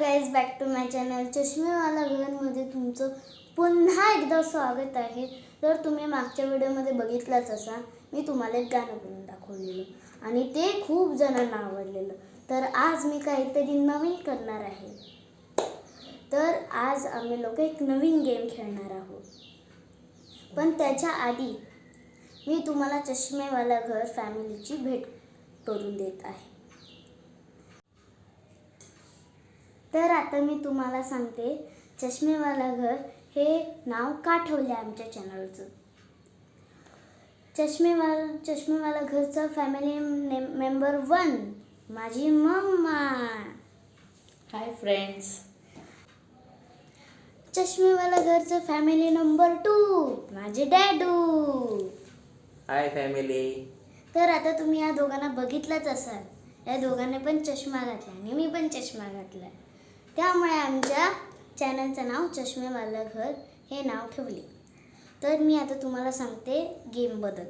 Guys back to my channel Chashmewala घरमध्ये तुमचं पुन्हा एकदा स्वागत आहे. तर तुम्ही मागच्या व्हिडिओमध्ये बघितलंच असा मी तुम्हाला एक गाणं बनवून दाखवलेलं आणि ते खूप जणांना आवडलेलं. तर आज मी काहीतरी नवीन करणार आहे. तर आज आम्ही लोक एक नवीन गेम खेळणार आहोत. पण त्याच्या आधी मी तुम्हाला चष्मेवाला घर फॅमिलीची भेट करून देत आहे. तर आता मी तुम्हाला सांगते चष्मेवाला घर हे नाव का ठेवले आमच्या चॅनलचं चष्मेवाला चष्मेवाला घरचा फॅमिली मेंबर वन माझी मम्मा. हाय फ्रेंड्स चष्मेवाला घरचं फॅमिली नंबर टू माझे डॅडू हाय फॅमिली तर आता तुम्ही या दोघांना बघितलंच असाल. या दोघांनी पण चष्मा घातला आणि मी पण चष्मा घातला त्यामुळे आमच्या चॅनलचं नाव चष्मेवालं घर हे नाव ठेवले. तर मी आता तुम्हाला सांगते गेमबद्दल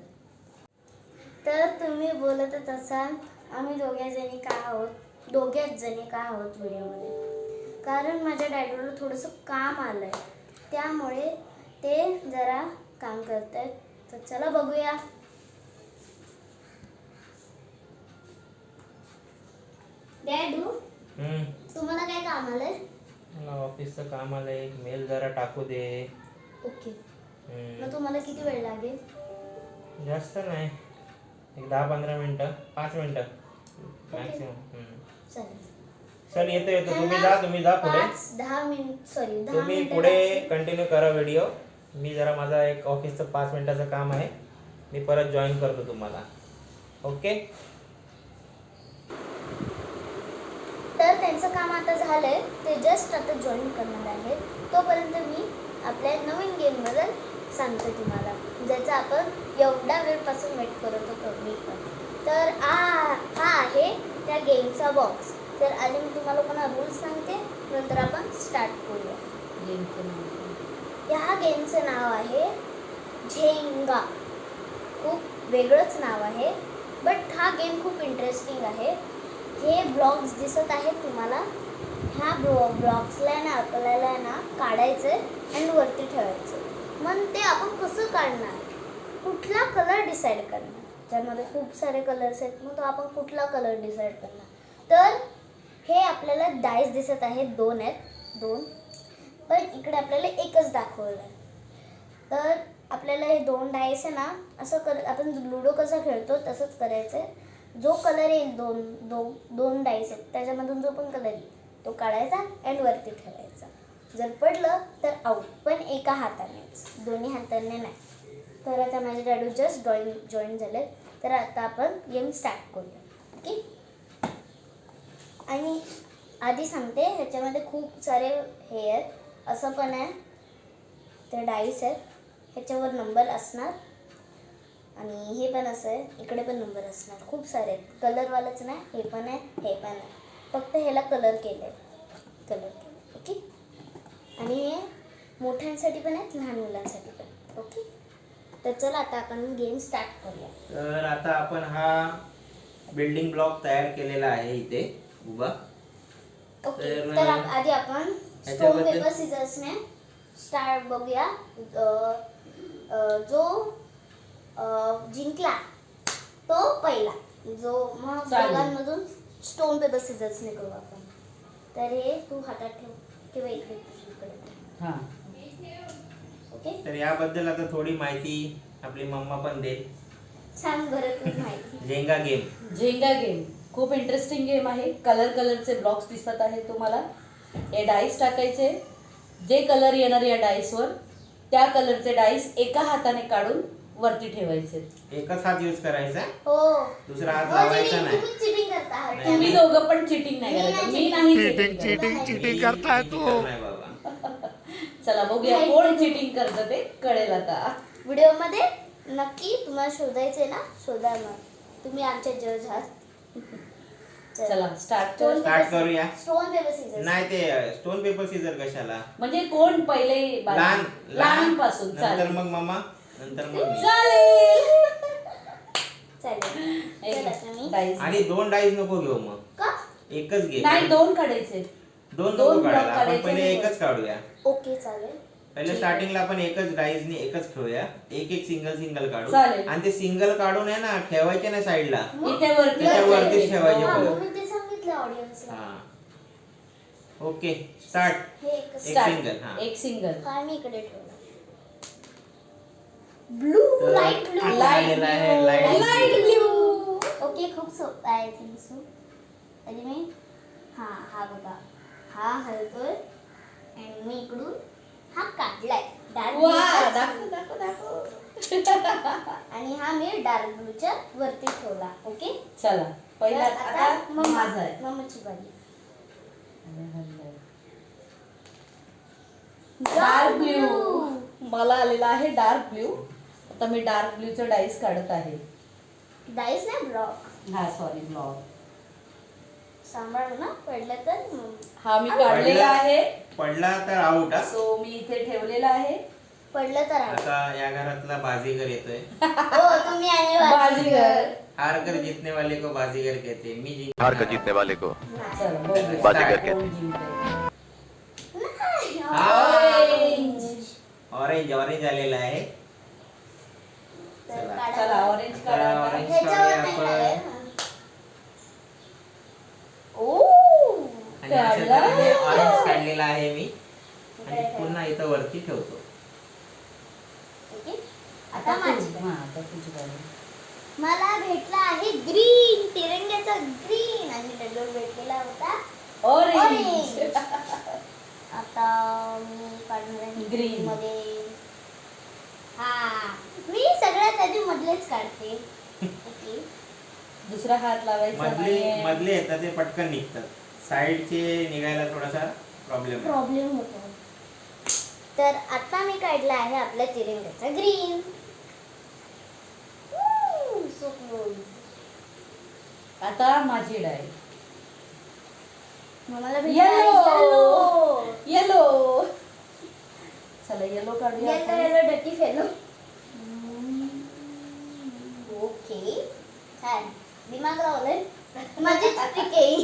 तर तुम्ही बोलतच असाल आम्ही दोघ्याजणी का आहोत? दोघ्याच जणी का आहोत व्हिडिओमध्ये? कारण माझ्या डॅडूला थोडंसं काम आलं आहे त्यामुळे ते जरा काम करत आहेत तर चला बघूया. डॅडू काम आलंय मला ऑफिसचं काम आलं एक मेल जरा टाकू दे. ओके. हम्म, मग तुम्हाला किती वेळ लागेल? जास्त नाही. एक दहा पंधरा मिनिटं पाच मिनिटं मॅक्सिमम चालेल. चल येतो येतो. तुम्ही जा तुम्ही जा पुढे. पाच दहा मिनिट सॉरी दहा तुम्ही मिनिटं पुढे लागतील. कंटिन्यू करा व्हिडिओ मी जरा माझा एक ऑफिसचं पाच मिनिटाचं काम आहे. मी परत जॉईन करतो तुम्हाला. ओके तर त्यांचं काम आता झालंय. ते जस्ट आता जॉईन करणार आहेत. तोपर्यंत मी आपल्या नवीन गेमबद्दल सांगते तुम्हाला. ज्याचा आपण एवढ्या वेळपासून वेट करत होतो मी पण. तर आ हा आहे त्या गेमचा बॉक्स तर आधी मी तुम्हाला लोकांना रूल्स सांगते नंतर आपण स्टार्ट करूया. गेमचं नाव ह्या गेमचं नाव आहे झेंगा. खूप वेगळंच नाव आहे बट हा गेम खूप इंटरेस्टिंग आहे. हे ब्लॉक्स दिसत आहेत तुम्हाला ह्या ब्लॉ ब्लॉक्सला ना आपल्याला ना काढायचं आणि वरती ठेवायचं मग ते आपण कसं काढणार? कुठला कलर डिसाईड करणार? ज्यामध्ये खूप सारे कलर्स आहेत मग तो आपण कुठला कलर डिसाईड करणार? तर हे आपल्याला डायस दिसत आहेत दोन आहेत दोन. पण इकडे आपल्याला एकच दाखवलं आहे तर आपल्याला हे दोन डाईस आहे ना असं कर आपण लुडो कसं खेळतो तसंच करायचं आहे जो कलर येईल दोन दो दोन डाईस आहेत. त्याच्यामधून जो पण कलर येईल तो काढायचा अँड वरती ठेवायचा. जर पडलं तर आऊट पण एका हातानेच दोन्ही हाताने नाही. तर आता माझे डॅडू जस्ट ड्रॉईंग जॉईन झाले तर आता आपण गेम स्टार्ट करूया. ओके आणि आधी सांगते ह्याच्यामध्ये खूप सारे हे आहेत. असं पण आहे. तर डाईस आहेत. ह्याच्यावर नंबर असणार. आणि हे पण असं आहे. इकडे पण नंबर असणार. खूप सारे आहेत. कलरवालंच नाही हे पण आहे हे पण आहे. फक्त ह्याला कलर केलं आहे कलर केलं ओके आणि हे मोठ्यांसाठी पण आहेत लहान मुलांसाठी पण. ओके तर चला आता आपण गेम स्टार्ट करूया. तर आता आपण हा बिल्डिंग ब्लॉक तयार केलेला आहे इथे उभा. ओके तर, तर आप- आधी आपण स्टोन ह्याच्याबद्दल- पेपर सिझर्सने स्टार्ट बघूया. अ, अ, जो जिंकला तो पहिला. जो मग. दोघांमधून स्टोन पेपर सिझर्सने करू आपण. तर हे तू हातात ठेव किंवा इकडे तुझ्याकडे. हां. ओके? तर याबद्दल आता थोडी माहिती आपली मम्मा पण देईल सांग बरं तू माहिती. Jenga game. Jenga game. खूप इंटरेस्टिंग गेम आहे. कलर कलरचे ब्लॉक्स दिसत आहेत तुम्हाला. हे डाईस टाकायचे. जे कलर येणार या डाईसवर त्या कलरचे डाईस एका हाताने काढून वरती ठेवायचे. एकच हात यूज करायचा हो. दुसरा हात हो, लावायचा नाही. तुम्ही चिटिंग करता दोघं पण चिटिंग नाही मी करायचं नाही मी नाही करत. चिटिंग करताय तू. नाही बाबा. चला बघूया. कोण चिटिंग करतं ते? कळेल आता. व्हिडिओमध्ये नक्की तुम्हाला शोधायचे ना? शोधा मग तुम्ही आमचे जज आहात. चला स्टार्ट कर. पेपर करूया. स्टोन पेपर सीझर नाही ते स्टोन पेपर सीझर कशाला? म्हणजे कोण पहिले बाजी? लहान लहानपासून नंतर चालेल. मग मम्मा नंतर मग आणि दोन डाईस नको घेऊ मग. का? एकच घे. नाही दोन काढायचे. दोन दोन काढायला. आपण पहिले. एकच काढूया. ओके चालेल. पहिले स्टार्टिंगला आपण एकच डाईजनी एकच खेळूया एक एक सिंगल सिंगल काढू. आणि ते सिंगल काढून आहे ना ठेवायचे नाही साईडला इथे वरती त्याच्या वरतीच ठेवायचे परत. मग मी ते सांगितलं ऑडियन्सला ओके स्टार्ट हे एक single, हा. एक सिंगल काय मी इकडे ब्लू तर लाइट ब्लू आहे blue. Light Light blue. Okay खूप सोपं आहे थिंक सो आणि मी हा हा बघा. हा हलतोय आणि मी इकडून हा काढलाय. डार्क दाखव दाखव दाखव. आणि हा मी डार्क ब्लूच्या वरती ठेवला ओके चला पहिला तर आता मम्मा- माझा आहे. मम्माची बारी. डार्क ब्ल्यू मला आलेला आहे डार्क ब्ल्यू आता मी डार्क ब्ल्यूचं डाईस काढत आहे. डाईस नाही ब्लॉक हा सॉरी ब्लॉक सांभाळू ना पडलं तर. हा मी काढलेला आहे. पडला तर आउट हा? सो मी इथे ठेवलेला आहे. पडलं तर. आता या घरातला बाजीगर येतोय. हो तुम्ही आहे बाजीगर. हार कर जीतने वाले को बाजीगर कहते हैं. मी जिंक हार कर जीतने वाले को. बाजीगर कहते. ऑरेंज ऑरेंज आलेला आहे. चला. ऑरेंज काढा काढूया आपण. आणि अशा. तऱ्हेने काढलेला आहे मी आणि पुन्हा इथं वरती ठेवतो ओके आता. माझी हा, आता तुझी बारी. मला भेटला आहे ग्रीन तिरंग्याचा ग्रीन आणि डडोर भेटलेला होता ऑरेंज आता मी काढणार Green. मध्ये हा. मी सगळ्यात आधी मधलेच काढते. ओके. दुसरा हात लावायचा मधले नाहीये. मधले येतात ते पटकन निघतात. साईडचे निघायला थोडासा प्रॉब्लेम आहे. प्रॉब्लेम होतो. तर आता मी काढला आहे आपल्या तिरंग्याचा ग्रीन सो क्लोज आता माझी डाय. मला Yellow. येलो येलो चला येलो काढूया येलो आपण. येलो डटी फेलो ओके छान. दिमाग लावलंय. माझी ट्रिक आहे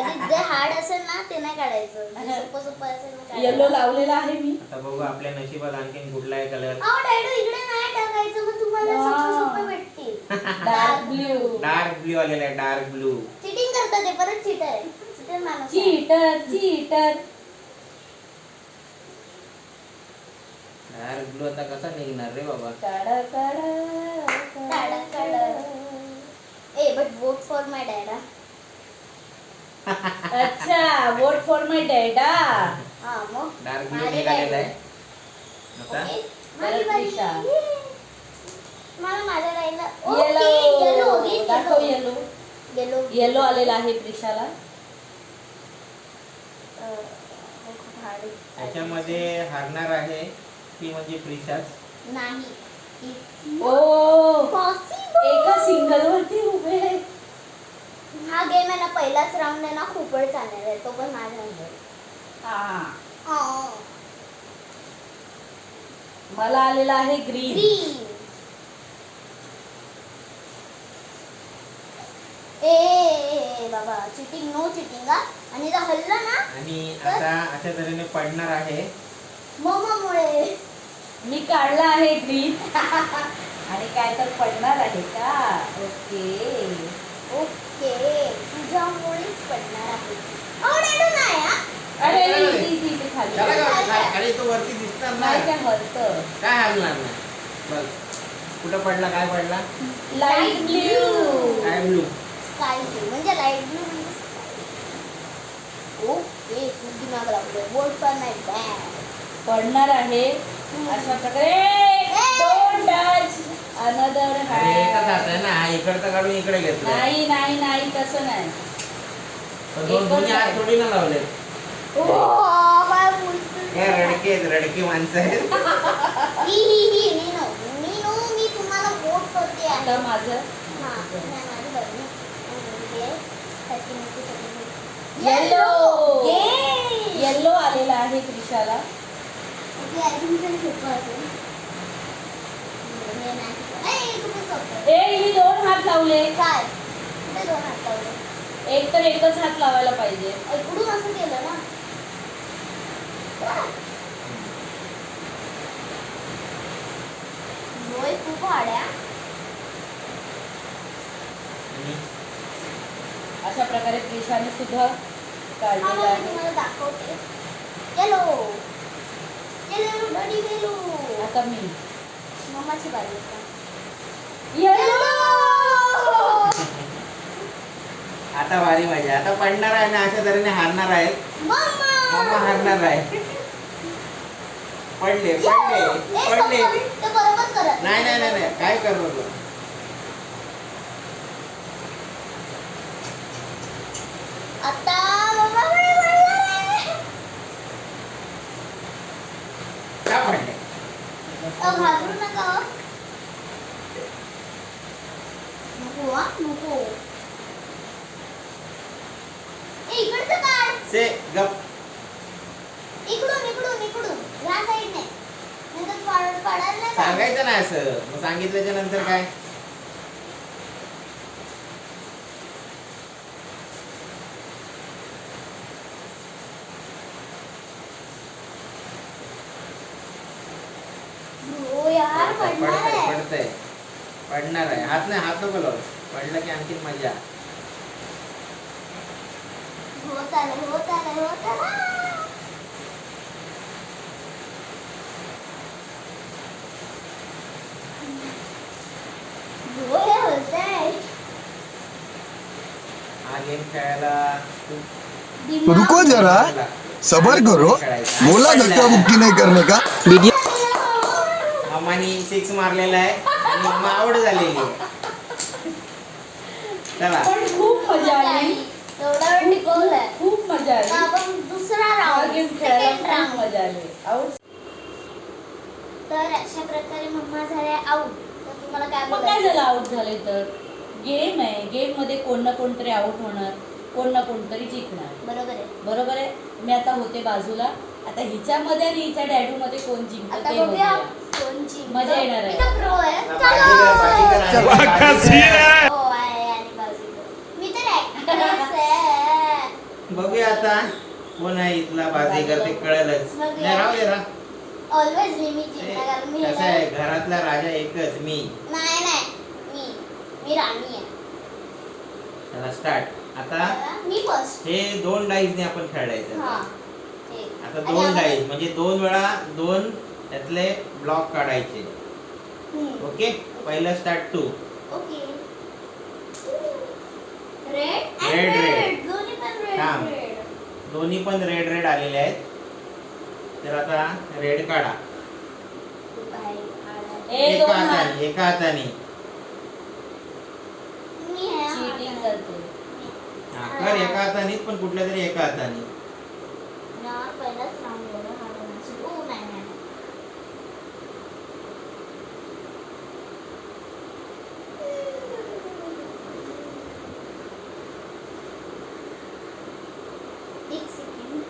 आधी जे हार्ड असेल ना ते नाही काढायचं. जे सोपं सोपं असेल. येलो लावलेला आहे मी. आता बघू आपल्या नशिबात आणखीन कुठला आहे कलर अहो डॅडू इकडे नाही टाकायचं मग तुम्हाला. सोपे सोपे भेटतील. डार्क ब्ल्यू डार्क ब्ल्यू आलेला आहे डार्क ब्ल्यू चिटिंग करतात ते परत चिटर आहे चिटर माणूस. चीटर चीटर डार्क ब्ल्यू आता कसा निघणार रे बाबा? काढा काढा काढा. ए but vote for my dada अच्छा वोट फॉर माय डॅडा हा? मग? डार्क निघालेला आहे. आता? परत. दिशा. मला माझ्या राहिला येलो दाखव येलो येलो येलो आलेला आहे प्रिशाला त्याच्यामध्ये हारणार आहे. ती म्हणजे प्रिशाच नाही. ओ! पॉसिबल एका सिंगल वरती उभे आहे. हा गेम आहे ना पहिलाच राऊंड आहे ना खूप वेळ चालणार आहे. तो पण अंगावर. हा. मला आलेला आहे ग्रीन ग्रीन ए, बाबा चिटिंग नो चिटिंग आणि जर हल्लं ना आणि आता अशा तऱ्हेने पडणार आहे. मोमोमुळे. मी काढला आहे ग्रीन. आणि काय तर पडणार आहे का? ओके. ओके. तुझ्यामुळेच पडणार आहे. हा अरे काय झालंय? ती- ती- ती खाली. त्याला काय होतं? काय- अरे तो वरती दिसणार नाही ना. काय हलतं काय हलणार नाही. बघ. कुठं पडला काय पडला? लाइट ब्ल्यू काय ब्लू स्काय ब्लू म्हणजे लाइट ब्लू म्हणजे ओके. दिमाग लावले बोर्ड पण नाही. पडणार आहे. अशा प्रकारे डोंट टच अनदर अरे एकच हात आहे ना हा इकडचं काढून इकडे घेतलं नाही नाही नाही तसं नाही. दोन एकच दोन्ही हात आहे. थोडी ना लावले ओ काय बोलतोय? हे रडके आहेत, रडकी माणसं आहेत. ही ही ही माझं हा, हे! येल्लो आलेला आहे त्रिशाला. ए दोन हात लावले. काय? दोन हात लावले? एक तर एकच हात लावायला पाहिजे. इकडून असं केलं ना? डोळे खूप आड्या अशा प्रकारे केशाने सुद्धा काढलेलं आहे. तुम्हाला दाखवते. चलो आता मी. मम्माची बारी आता. आता भारी मजा. आता पडणार आहे आणि अशा तऱ्हेने हारणार आहे. मम्मा मम्मा हारणार आहे. पडले पडले पडले. ते नाही नाही नाही नाही. काय करू नको. आता मम्मा कडे पडणार आहे. का पडले अ, घाबरू नका हो. नको हा नको. इकडचं काढ. से गप. इकडून इकडून इकडून. या साईडने नंतर पाड- पाडायला. सांगायचं नाही असं. मग सांगितल्याच्या नंतर काय? आहे पडतंय. पडणार आहे. हात नाही हात नको लावू. पडलं की आणखीन मज़ा. होत आलं होत आलं होत आलं. हो हे होतंय हा गेम खेळायला रुको जरा. सबर करो. बोला धक्का मुक्की नहीं करने का? मामानी सिक्स मारलेला आहे. आणि मम्मा आवड झालेली आहे. चला. पण खूप मजा आली. तेवढा वेळ टिकवलाय खूप मजा आली. आपण दुसरा हा राऊंड गेम खेळायला सेकंड खूप राऊंड मजा आली. आऊट तर अशा प्रकारे मम्मा झाल्या आऊट तर तुम्हाला काय मग काय बोलायचं? झालं आऊट झाले तर? गेम आहे. गेममध्ये कोण ना कोणतरी आऊट होणार. कोण ना कोणतरी जिंकणार. बरोबर आहे. बरोबर आहे? मी आता होते बाजूला. आता हिच्यामध्ये आणि हिच्या डॅडू मध्ये कोण जिंकत आता ते बघूया. बघूया. कोण जिंकतं. मजा येणार आहे. मी तर प्रो आहे बाजीगर, बाजीगर चलो. आहे. बाजीगर. हो बघूया आता. कोण आहे इथला बाजीगर ते कळेलच. बघूया. नाही राहू दे राह. ऑलवेज मी मी जिंकणार कारण मी कसं आहे? घरातला राजा एकच मी. नाही नाही. मी. मी राणी आहे. चला स्टार्ट आता मी फर्स्ट हे दोन डाईसने आपण खेळायचं. हा. आता. ठीक. आता आणि दोन डाईस म्हणजे दोन वेळा दोन त्यातले ब्लॉक काढायचे. ओके? पहिलं start two okay. Red Red, red. दोन्ही पण रेड थांब. रेड दोन्ही पण रेड रेड आलेले आहेत. तर आता रेड काढा. एका हाताने एका हाताने. मी आहे हा. चिटिंग करते. हा, कर एका हातानेच पण कुठल्या तरी एका हाताने ना पहिलाच राऊंड एवढं hard होणार. ओ, नाही, नाही, नाही. एक सेकंड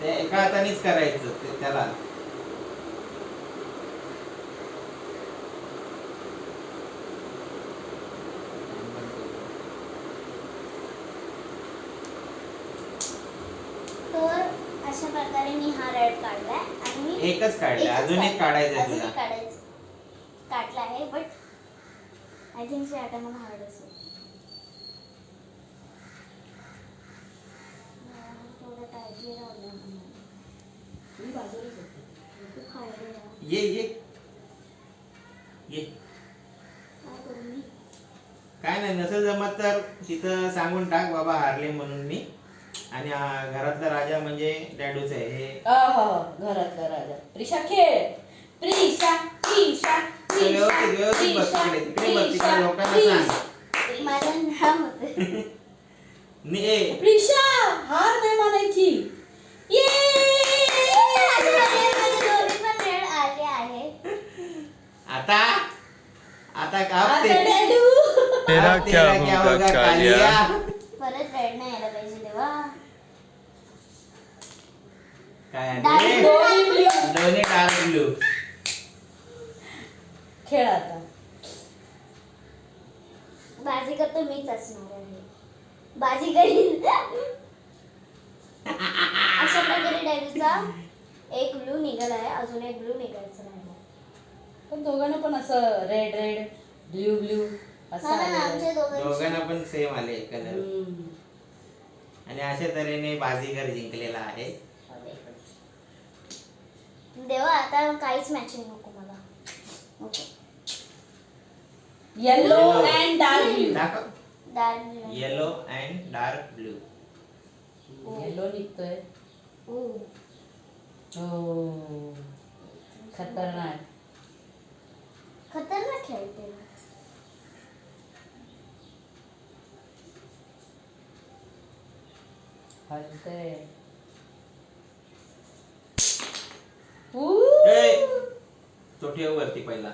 ते एका हातानेच करायचं ते त्याला. तर अशा प्रकारे मी हा रेड काढलाय आणि मी एकच काढलं अजून एक काढ- काढायचं तुला. काढला आहे बट आय थिंक आता मला हार्ड असेल यार, थोडं टाईटली राहिलं म्हणून. मी बाजूलाच होते. खूप hard आहे यार. ये ये. ये. काय नाही नसेल जमत तर तिथं सांगून टाक बाबा हारले म्हणून मी. आणि आ, घरातला राजा म्हणजे डॅडूच आहे हे. आहा, घरातला राजा. प्रिशा खेळ. प्रिशा प्रिशा प्रिशा व्यवस्थित व्यवस्थित बस प्रिशा, तिकडे तिकडे बस प्रिशा, तिकडे लोकांना प्रिशा. सांग. माझं नाव होतं नि ए. प्रिशा हार नाही मानायची. आता? आता का तेरा क्या तेरा होगा कालिया? परत रेड नाही यायला पाहिजे तेव्हा. काय आहे? दोन्ही डार्क ब्लू खेळ आता. बाजी करतो मीच असणार आहे. बाजी करीन. अशा प्रकारे डॅडीचा एक ब्लू निघाला आहे अजून एक ब्लू निघायचं राहिला पण दोघांना पण असं रेड रेड ब्ल्यू ब्ल्यू असं हा ना आलेलं आहे. आमच्या दोघांचे. दोघांना पण सेम आले कलर हम्म. आणि अशा तऱ्हेने बाजीगर जिंकलेला आहे. देवा आता काहीच मॅचिंग नको मला. Yellow Yellow. And dark blue दाखव. Dark yellow and dark blue yellow निघतोय. ओ हो खतरनाक. खतरनाक खेळते ना. हलतंय तो ठेव वरती पहिला.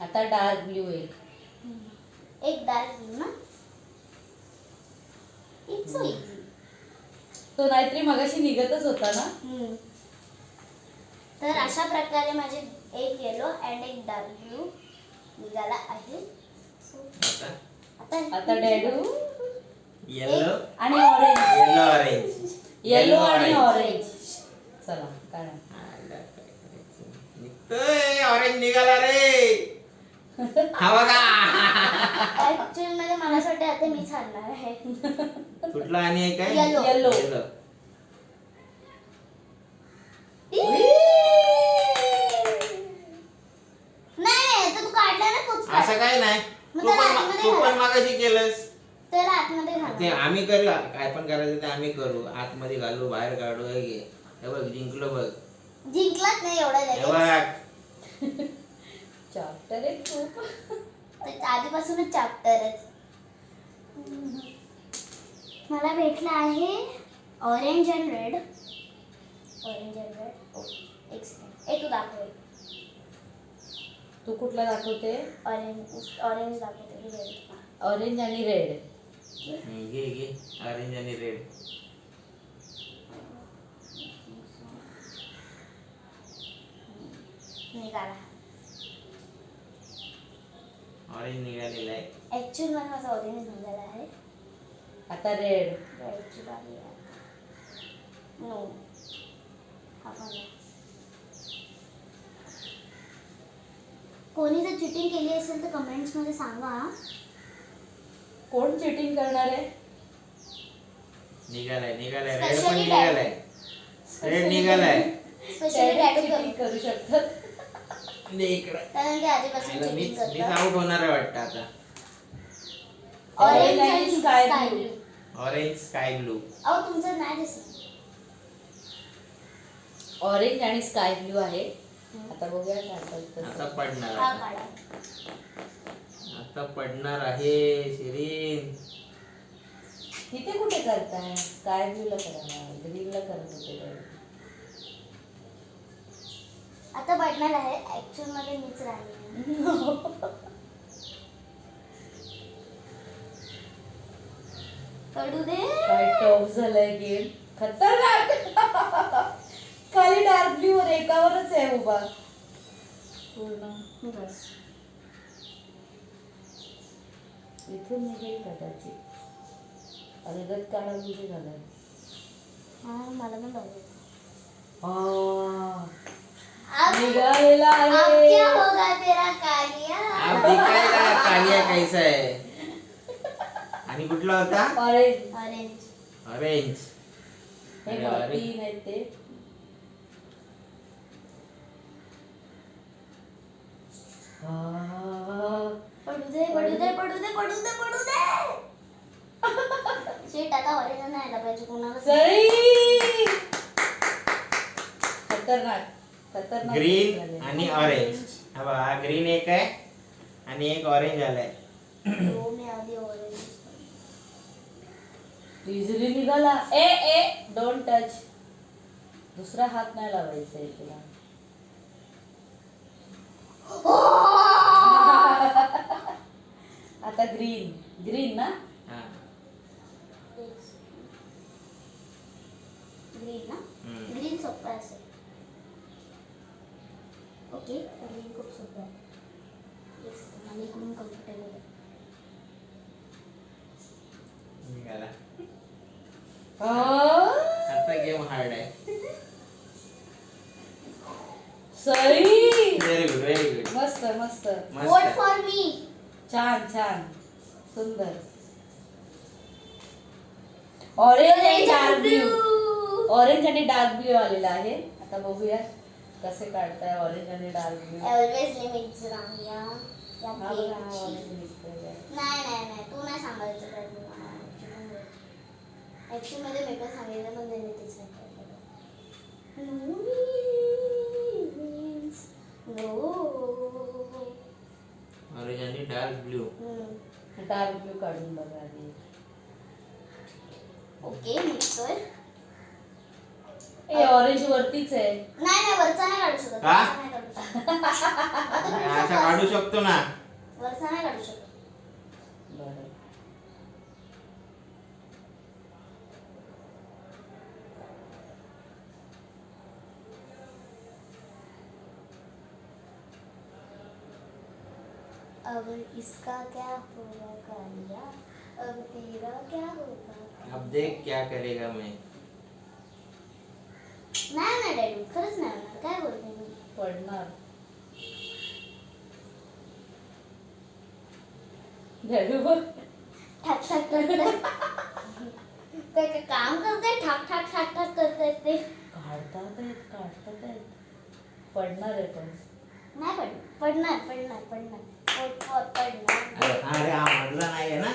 आता डार्क ब्ल्यू एक एक डार्क ब्लू ना? इट्स सो इझी तो नाहीतरी मगाशी निघतच होता ना? तर अशा प्रकारे माझे एक येलो अँड एक डार्क ब्लू निघाला आहे. आता? डॅडू. येलो आणि ऑरेंज येलो ऑरेंज येलो आणि ऑरेंज चला निघतोय ऑरेंज निघाला रे. हा बघा. ऍक्च्युअली मध्ये मला असं वाटतं आता मी छानणार आहे. कुठला आणि एक आहे? Yellow. Yellow. Yellow. नाही तर तू काढला ना तूच काढ. असं काय नाही. तू पण पण. मागाशी केलंस. आम्ही करू काय पण करायचं ते आम्ही करू. आतमध्ये घालू बाहेर काढू हे घे. हे बघ जिंकलो बघ. जिंकलाच नाही एवढा हे लगेच. बघ. चॅप्टर एक खूप. तर आधीपासूनच चॅप्टरच मला भेटला आहे orange and red orange and red एक सेकंड ए तू दाखव. तू कुठला दाखवते? ऑरेंज ऑरेंज दाखवते रेड ऑरेंज आणि रेड घे घे. ऑरेंज आणि रेड निघाला. ऑरेंज निघालेला आहे. ऍक्च्युअलमध्ये माझा ऑरेंज निघाला आहे. आता रेड रेडची बारी आहे. नो हा. कोणी जर चिटिंग केली असेल तर कमेंट्समध्ये सांगा. हा. कोण चिटिंग करणार आहे? निघालाय निघालाय. रेड पण. निघालाय. रेड निघालाय. स्पेशली डॅडू करू शकतात. दे इकडं. कारण ते आधीपासून आयला चिटिंग मीच मीच करतात. आउट होणार आहे वाटतं आता. ऑरेंज आणि आणि sky sky blue. Blue orange sky blue अहो तुमचं नाही दिसत ऑरेंज आणि स्काय ब्ल्यू आहे. आता बघूया काय. आता पडणार आता. पडणार आहे शिरीन. तिथे कुठे करताय? स्काय ब्ल्यूला करा ग्रीनला करत होते ते. आता पडणार आहे. ऍक्च्युअलमध्ये मीच राहिली. पडू दे. काय टफ झालंय गेम? खतरनाक. खाली डार्क ब्ल्यू वर एकावरच आहे उभा. पूर्ण. बस. इथून निघेल कदाचित. अलगत काढा म्हणजे झालं हा मला पण निघालेला क्या होगा तेरा कालिया आप दिखाएगा कालिया कैसा आहे? आणि कुठला होता? ऑरेंज ऑरेंज ऑरेंज हे अरे, बघा, अरे. तीन आहेत ते. पडू दे पडू दे पडू दे पडू दे पडू दे. शीट आता ऑरेंज नाही आला पाहिजे कोणाला. खतरनाक खतरनाक ग्रीन. आणि ऑरेंज हा बघा ग्रीन एक आहे आणि एक ऑरेंज आलाय. हो मी आधी ऑरेंज इझिली निघाला. ए ए डोंट टच दुसरा हात नाही लावायचा आहे तुला. आता ग्रीन ग्रीन ना हा ग्रीन ना हम्म. ग्रीन सोपं असेल ओके ग्रीन खूप सोपं आहे Yes, मला इकडून कम्फर्टेबल आहे निघाला आ, आता गेम हार्ड आहे सई व्हेरी गुड मस्त. मस्त. वोट मस्त फॉर मी छान छान. सुंदर. ऑरेंज आणि डार्क ब्ल्यू ऑरेंज आणि डार्क ब्ल्यू आलेला आहे. आता बघूया कसे काढताय ऑरेंज आणि डार्क ब्ल्यू ऑलवेज लिमिट या हा बघा हा गेमची नाही नाही नाही. तू नाही सांगायचं पाहिजे ऍक्च्युली मध्ये मी पण सांगितलं पण त्यांनी केलं. ऑरेंज आणि डार्क ब्ल्यू. डार्क ब्ल्यू काढून बघा आधी. ओके मिक्सर ए ऑरेंज वरतीच आहे. नाही नाही वरचा नाही काढू शकत. का? वरचा नाही काढू शकत. आता असा काढू शकतो ना. वरचा नाही काढू शकत. बरं. अब इसका क्या होगा कालिया? अब तेरा क्या होगा अब देख क्या करेगा मैं। नाही ना डॅडू खरंच नाही होणार काय बोलते मी पडणार डॅडू बघ ठाक ठाक ठाक काय काय काम करते ठाक ठाक ठाक ठाक करते ते काढतात आहेत काढतात आहेत पडणार आहे पण नाही पड पडणार पडणार पडणार पड- पड- पडणार अरे नाही आहे ना?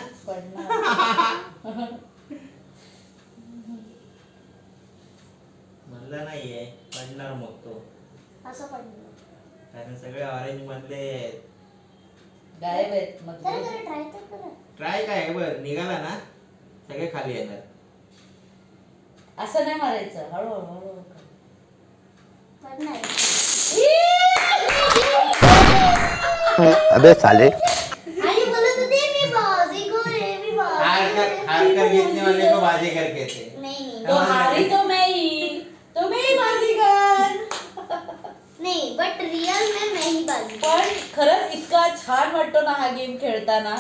नाहीये पडणार मग तो. असं पडणार. कारण सगळे ऑरेंज मधले गायब आहेत जरा ट्राय तर करा. ट्राय काय आहे बघ निघाला ना? सगळे खाली येणार असं नाही मारायचं हळूहळू हळूहळू कर. पडणार. अबे साले. आणि बोलत होते मी बाजीगर आहे मी हारकर बाजीगर हारकर आहे. जीतने वाले को बाजीगर कहते हैं. नाही नाही। तो हारी तो मैं ही तो मैं ही बाजीगर। नाही बट रिअल में मैं ही बाजी पण खरंच इतका छान वाटतो ना हा गेम खेळताना.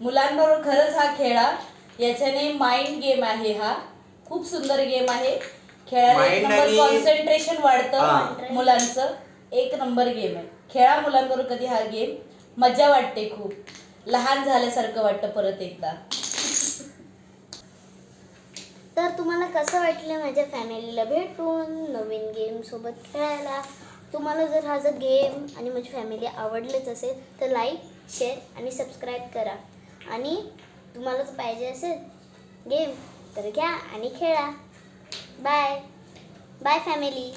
मुलांबरोबर खरंच हा खेळा. याच्याने माइंड गेम आहे हा. खूप सुंदर गेम आहे. खेळायला एक Mind नंबर आणि- कॉन्सन्ट्रेशन हा. वाढतं मुलांचं. एक नंबर गेम आहे. खेळा मुलांबरोबर कधी हा गेम? मजा वाटते खूप. लहान झाल्यासारखं वाटतं परत एकदा. तर तुम्हाला कसं वाटलं माझ्या फॅमिलीला भेटून? नवीन गेम सोबत खेळायला. तुम्हाला जर हा जर गेम आणि माझी फॅमिली आवडलेच असेल तर लाईक शेअर आणि सबस्क्राईब करा. आणि तुम्हाला जर पाहिजे असेल गेम तर घ्या आणि खेळा. Bye bye family